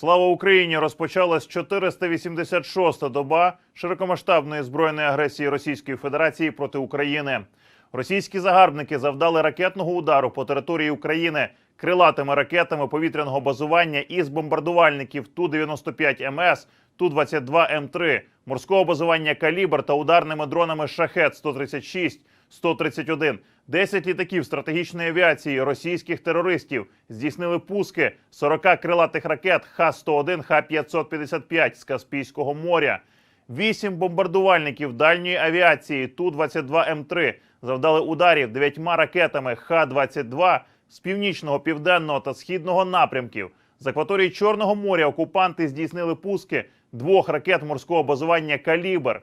Слава Україні! Розпочалась 486-та доба широкомасштабної збройної агресії Російської Федерації проти України. Російські загарбники завдали ракетного удару по території України крилатими ракетами повітряного базування із бомбардувальників Ту-95 МС, Ту-22 М3, морського базування Калібр та ударними дронами Шахет 136 131. 10 літаків стратегічної авіації російських терористів здійснили пуски 40 крилатих ракет Х-101, Х-555 з Каспійського моря. Вісім бомбардувальників дальньої авіації Ту-22М3 завдали ударів дев'ятьма ракетами Х-22 з північного, південного та східного напрямків. З акваторії Чорного моря окупанти здійснили пуски двох ракет морського базування Калібр.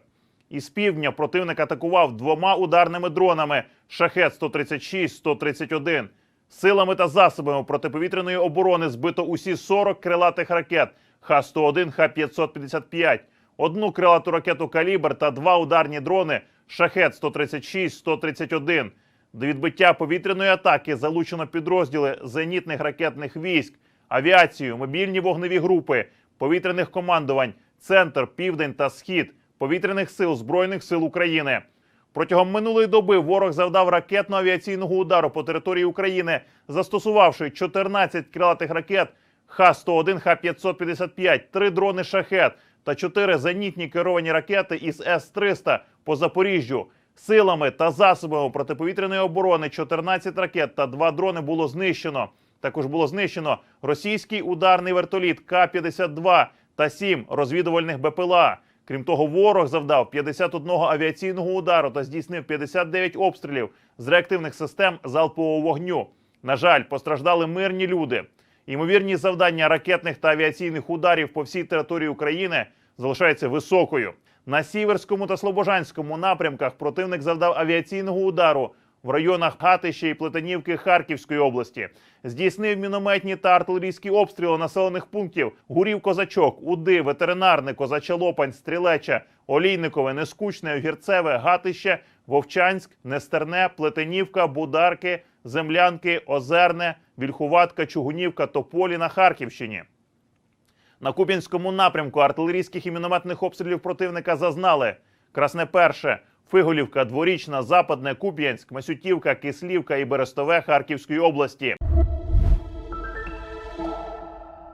Із півдня противник атакував двома ударними дронами Шахет 136 131 Силами та засобами протиповітряної оборони збито усі 40 крилатих ракет Х-101, Х-555, одну крилату ракету Калібр та два ударні дрони Шахет 136 131 До відбиття повітряної атаки залучено підрозділи зенітних ракетних військ, авіацію, мобільні вогневі групи, повітряних командувань, центр, південь та схід повітряних сил Збройних сил України. Протягом минулої доби ворог завдав ракетно-авіаційного удару по території України, застосувавши 14 крилатих ракет Х-101, Х-555, 3 дрони «Шахет» та 4 зенітні керовані ракети із С-300 по Запоріжжю. Силами та засобами протиповітряної оборони 14 ракет та 2 дрони було знищено. Також було знищено російський ударний вертоліт К-52 та 7 розвідувальних БПЛА. Крім того, ворог завдав 51 авіаційного удару та здійснив 59 обстрілів з реактивних систем залпового вогню. На жаль, постраждали мирні люди. Ймовірність завдання ракетних та авіаційних ударів по всій території України залишається високою. На сіверському та слобожанському напрямках противник завдав авіаційного удару в районах Гатища і Плетенівки Харківської області. Здійснив мінометні та артилерійські обстріли населених пунктів Гурів Козачок, Уди, Ветеринарне, Козача Лопань, Стрілеча, Олійникове, Нескучне, Огірцеве, Гатище, Вовчанськ, Нестерне, Плетенівка, Бударки, Землянки, Озерне, Вільхуватка, Чугунівка, Тополі на Харківщині. На Куп'янському напрямку артилерійських і мінометних обстрілів противника зазнали Красне Перше, Фиголівка, Дворічна, Западне, Куп'янськ, Масютівка, Кислівка і Берестове Харківської області.